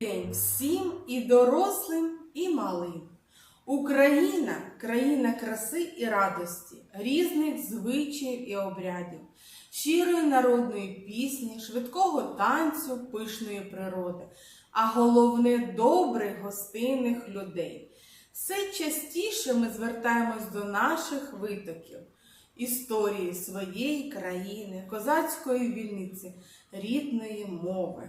день всім і дорослим, і малим. Україна країна краси і радості, різних звичаїв і обрядів, щирої народної пісні, швидкого танцю, пишної природи, а головне добрих гостинних людей. Все частіше ми звертаємось до наших витоків, історії своєї країни, козацької вільниці, рідної мови.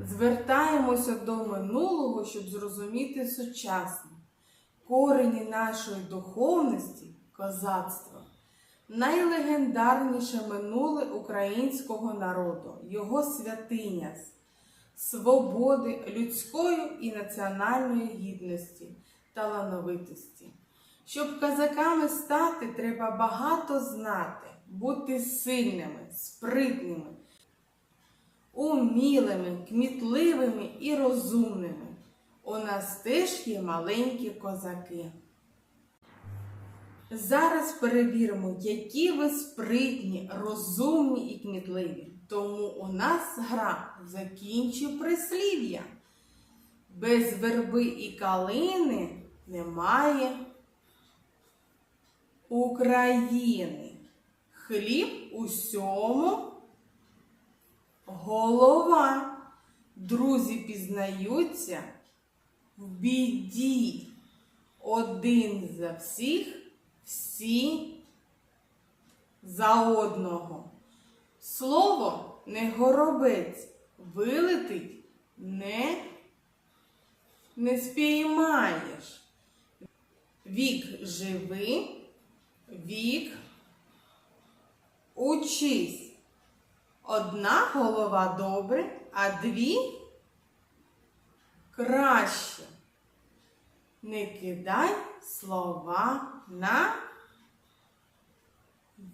Звертаємося до минулого, щоб зрозуміти сучасне. Корені нашої духовності козацтво. Найлегендарніше минуле українського народу, його святиня, свободи, людської і національної гідності, талановитості. Щоб козаками стати, треба багато знати, бути сильними, спритними, умілими, кмітливими і розумними. У нас теж є маленькі козаки. Зараз перевіримо, які ви спритні, розумні і кмітливі. Тому у нас гра закінчи прислів'я. Без верби і калини немає України. Хліб усьому голова. Друзі пізнаються в біді. Один за всіх, всі за одного. Слово не горобець, вилетить не, не спіймаєш. Вік живи, вік учись. Одна голова добре, а дві краще. Не кидай слова на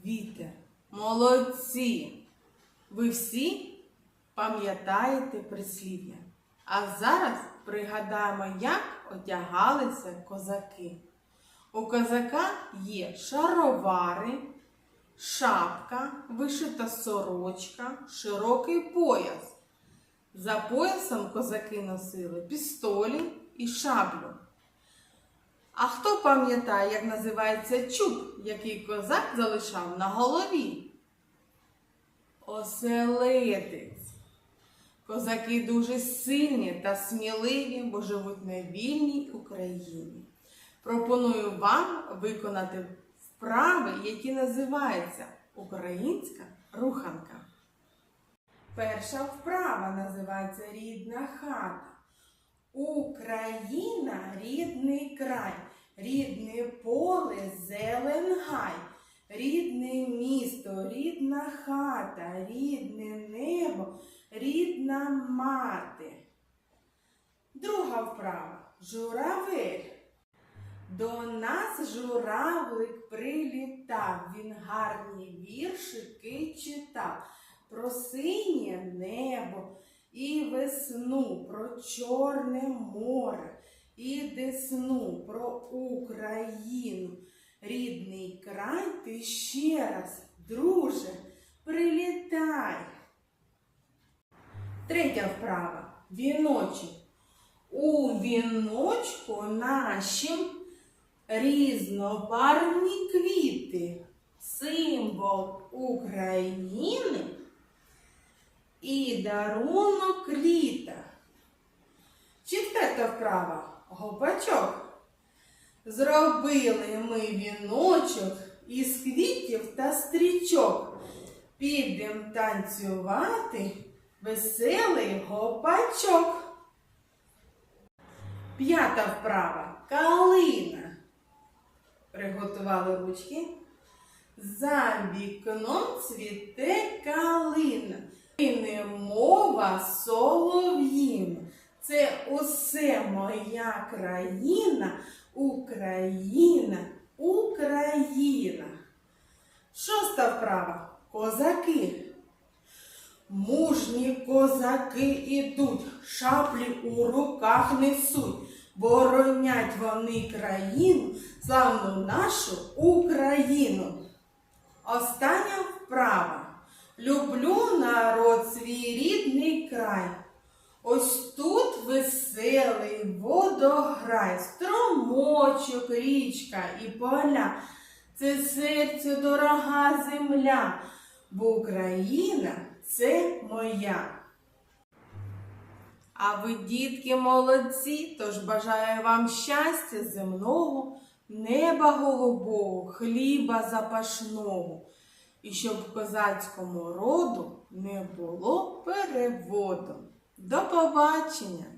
вітер. Молодці! Ви всі пам'ятаєте прислів'я. А зараз пригадаємо, як одягалися козаки. У козака є шаровари, шапка, вишита сорочка, широкий пояс. За поясом козаки носили пістолі і шаблю. А хто пам'ятає, як називається чуб, який козак залишав на голові? Оселедець. Козаки дуже сильні та сміливі, бо живуть на вільній Україні. Пропоную вам виконати вправи, які називаються Українська руханка. Перша вправа називається Рідна хата. Україна рідний край, рідне поле, зелен гай, рідне місто, рідна хата, рідне небо, рідна мати. Друга вправа журавель. До нас журавлик прилітав, він гарні віршики читав про синє небо і весну, про Чорне море, і десну, про Україну. Рідний край ти ще раз, друже, прилітай. Третя вправа. Віночок. У віночку нашім різнобарвні квіти, символ України і дарунок літа. Четверта вправа. Гопачок. Зробили ми віночок із квітів та стрічок. Підем танцювати веселий гопачок. П'ята вправа. Калина. Приготували ручки. За вікном цвіте калина. І не мова солов'їн. Це усе моя країна, Україна, Україна. Шоста вправа. Козаки. Мужні козаки ідуть, шаблі у руках несуть, боронять вони країну, славну нашу Україну. Остання вправа. Люблю народ свій рідний край. Ось тут веселий водограй, струмочок, річка і поля. Це серцю дорога земля, бо Україна це моя. А ви, дітки, молодці, тож бажаю вам щастя земного, неба голубого, хліба запашного, і щоб козацькому роду не було переводу. До побачення!